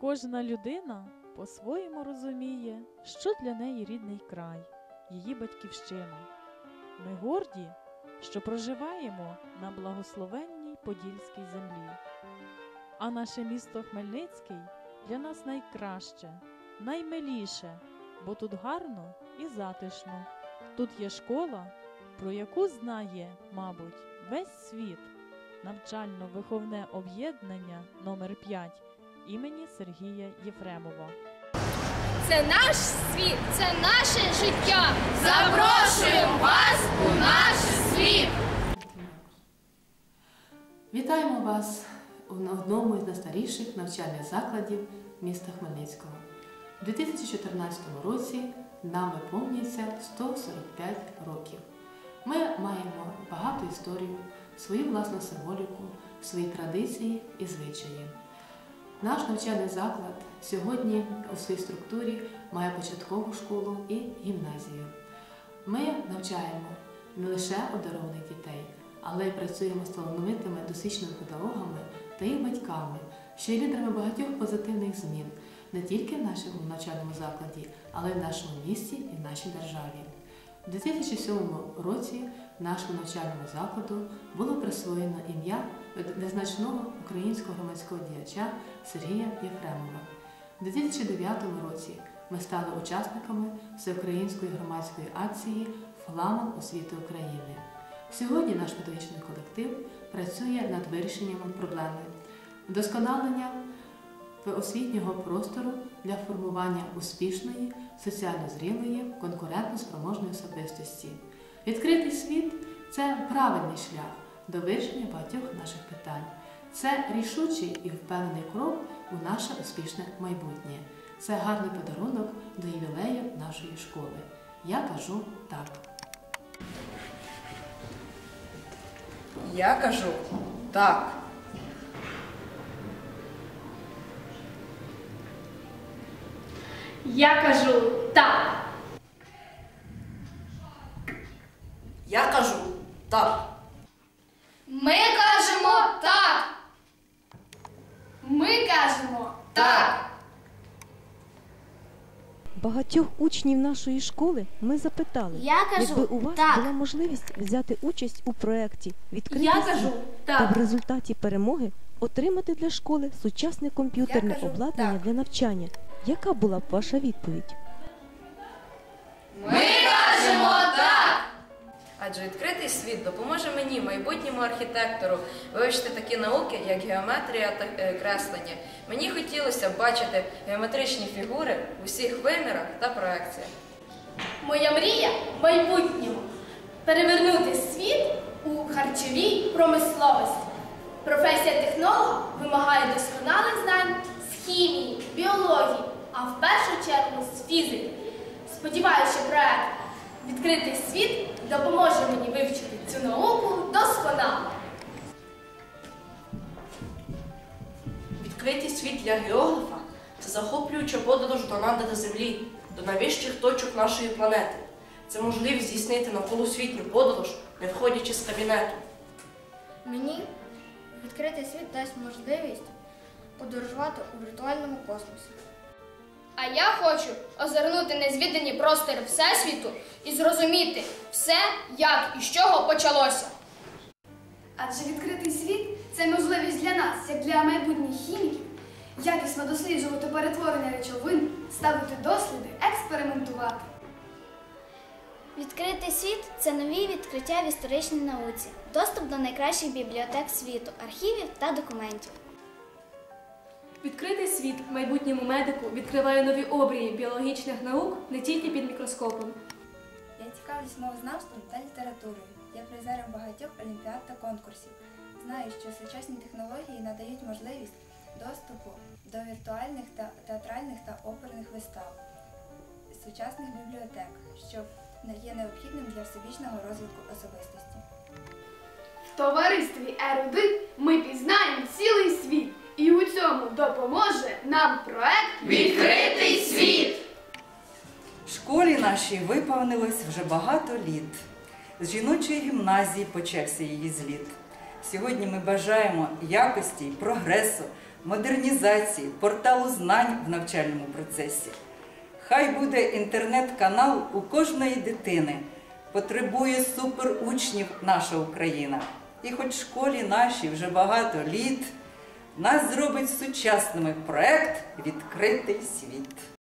Кожна людина по-своєму розуміє, що для неї рідний край, її батьківщина. Ми горді, що проживаємо на благословенній Подільській землі. А наше місто Хмельницький для нас найкраще, наймиліше, бо тут гарно і затишно. Тут є школа, про яку знає, мабуть, весь світ. Навчально-виховне об'єднання номер 5 імені Сергія Єфремова. Це наш світ, це наше життя. Запрошуємо вас у наш світ! Вітаємо вас у одному із найстаріших навчальних закладів міста Хмельницького. У 2014 році нам виповнюється 145 років. Ми маємо багату історію, свою власну символіку, свої традиції і звичаї. Наш навчальний заклад сьогодні у своїй структурі має початкову школу і гімназію. Ми навчаємо не лише одарованих дітей, але й працюємо з талановитими досвідченими педагогами та їх батьками, що є лідерами багатьох позитивних змін не тільки в нашому навчальному закладі, але й в нашому місті і в нашій державі. У 2007 році нашому навчальному закладу було присвоєно ім'я незначного українського громадського діяча Сергія Єфремова. У 2009 році ми стали учасниками всеукраїнської громадської акції Фламан освіти України. Сьогодні наш педагогічний колектив працює над вирішенням проблеми вдосконалення освітнього простору для формування успішної, соціально зрілої, конкурентно спроможної особистості. Відкритий світ це правильний шлях до вирішення багатьох наших питань. Це рішучий і впевнений крок у наше успішне майбутнє. Це гарний подарунок до ювілею нашої школи. Я кажу так. Я кажу так. Я кажу так. Я кажу так. Ми кажемо так! Ми кажемо Так! Багатьох учнів нашої школи ми запитали, Я кажу якби у вас так. була можливість взяти участь у проєкті відкритий Я світ кажу та так. в результаті перемоги отримати для школи сучасне комп'ютерне Я кажу обладнання так. для навчання. Яка була б ваша відповідь? Ми кажемо так! Адже відкритий світ допоможе мені, майбутньому архітектору, вивчити такі науки, як геометрія та е, креслення. Мені хотілося б бачити геометричні фігури в усіх вимірах та проекціях. Моя мрія в майбутньому перевернути світ у харчовій промисловості. Професія технолога вимагає досконалих знань хімії, біології, а в першу чергу з фізики. Сподіваюся, що проект Відкритий світ допоможе мені вивчити цю науку досконало. Відкритий світ для географа це захоплююча подорож до надр землі, до найвищих точок нашої планети. Це можливість здійснити навколосвітню подорож, не виходячи з кабінету. Мені відкритий світ дасть можливість подорожувати у віртуальному космосі. А я хочу озирнути незвідані простори Всесвіту і зрозуміти все, як і з чого почалося. Адже відкритий світ це можливість для нас, як для майбутніх хіміків, якісно досліджувати перетворення речовин, ставити досліди, експериментувати. Відкритий світ це нові відкриття в історичній науці, доступ до найкращих бібліотек світу, архівів та документів. Відкритий світ майбутньому медику відкриває нові обрії біологічних наук не тільки під мікроскопом. Я цікавлюсь мовознавством та літературою. Я призером багатьох олімпіад та конкурсів. Знаю, що сучасні технології надають можливість доступу до віртуальних та театральних та оперних вистав, сучасних бібліотек, що є необхідним для всебічного розвитку особистості. В товаристві Ерудит ми пізнаємо цілий нам проект Відкритий світ! Школі нашій виповнилось вже багато літ. З жіночої гімназії почався її зліт. Сьогодні ми бажаємо якості прогресу, модернізації, порталу знань в навчальному процесі. Хай буде інтернет-канал у кожної дитини. Потребує суперучнів наша Україна. І хоч школі нашій вже багато літ, нас зробить сучасними проект Відкритий світ.